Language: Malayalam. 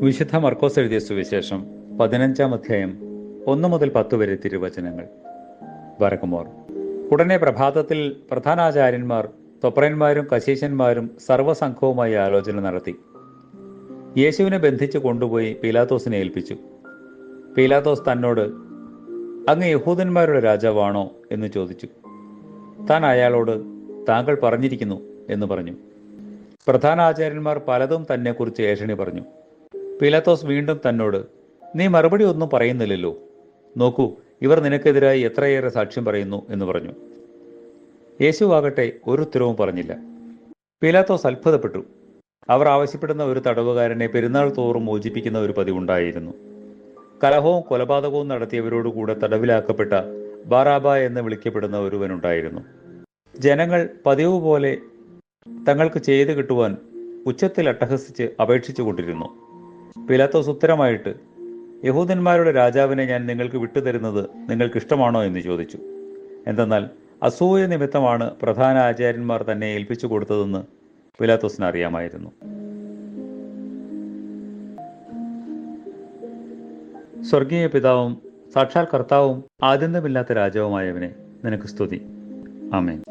വിശുദ്ധ മർക്കോസ് എഴുതിയ സുവിശേഷം പതിനഞ്ചാം അധ്യായം ഒന്ന് മുതൽ പത്ത് വരെ തിരുവചനങ്ങൾ. വരക്കുമോർ ഉടനെ പ്രഭാതത്തിൽ പ്രധാനാചാര്യന്മാർ തൊപ്രന്മാരും കശീശന്മാരും സർവസംഘവുമായി ആലോചന നടത്തി. യേശുവിനെ ബന്ധിച്ച് കൊണ്ടുപോയി പീലാത്തോസിനെ ഏൽപ്പിച്ചു. പീലാത്തോസ് തന്നോട് അങ്ങ് യഹൂദന്മാരുടെ രാജാവാണോ? എന്ന് ചോദിച്ചു. താൻ അയാളോട് താങ്കൾ പറഞ്ഞിരിക്കുന്നു എന്ന് പറഞ്ഞു. പ്രധാനാചാര്യന്മാർ പലതും തന്നെക്കുറിച്ച് ഏഷണി പറഞ്ഞു. പീലാത്തോസ് വീണ്ടും തന്നോട് നീ മറുപടി ഒന്നും പറയുന്നില്ലല്ലോ. നോക്കൂ ഇവർ നിനക്കെതിരായി എത്രയേറെ സാക്ഷ്യം പറയുന്നു എന്ന് പറഞ്ഞു. യേശു ആകട്ടെ ഒരു ഉത്തരവും പറഞ്ഞില്ല. പീലാത്തോസ് അത്ഭുതപ്പെട്ടു. അവർ ആവശ്യപ്പെടുന്ന ഒരു തടവുകാരനെ പെരുന്നാൾ തോറും മോചിപ്പിക്കുന്ന ഒരു പതിവുണ്ടായിരുന്നു. കലഹവും കൊലപാതകവും നടത്തിയവരോടുകൂടെ തടവിലാക്കപ്പെട്ട ബാറാബ എന്ന് വിളിക്കപ്പെടുന്ന ഒരുവനുണ്ടായിരുന്നു. ജനങ്ങൾ പതിവ് പോലെ തങ്ങൾക്ക് ചെയ്തു കിട്ടുവാൻ ഉച്ചത്തിൽ അട്ടഹസിച്ച് അപേക്ഷിച്ചു കൊണ്ടിരുന്നു പിലാത്തോസ് ഉത്തരമായിട്ട് യഹൂദന്മാരുടെ രാജാവിനെ ഞാൻ നിങ്ങൾക്ക് വിട്ടുതരുന്നത് നിങ്ങൾക്ക് ഇഷ്ടമാണോ എന്ന് ചോദിച്ചു. എന്തെന്നാൽ അസൂയ നിമിത്തമാണ് പ്രധാന ആചാര്യന്മാർ തന്നെ ഏൽപ്പിച്ചു കൊടുത്തതെന്ന് പിലാത്തോസിന് അറിയാമായിരുന്നു. സ്വർഗീയ പിതാവും സാക്ഷാൽ കർത്താവും ആദ്യന്തമില്ലാത്ത രാജാവുമായവനെ നിനക്ക് സ്തുതി. ആമേൻ.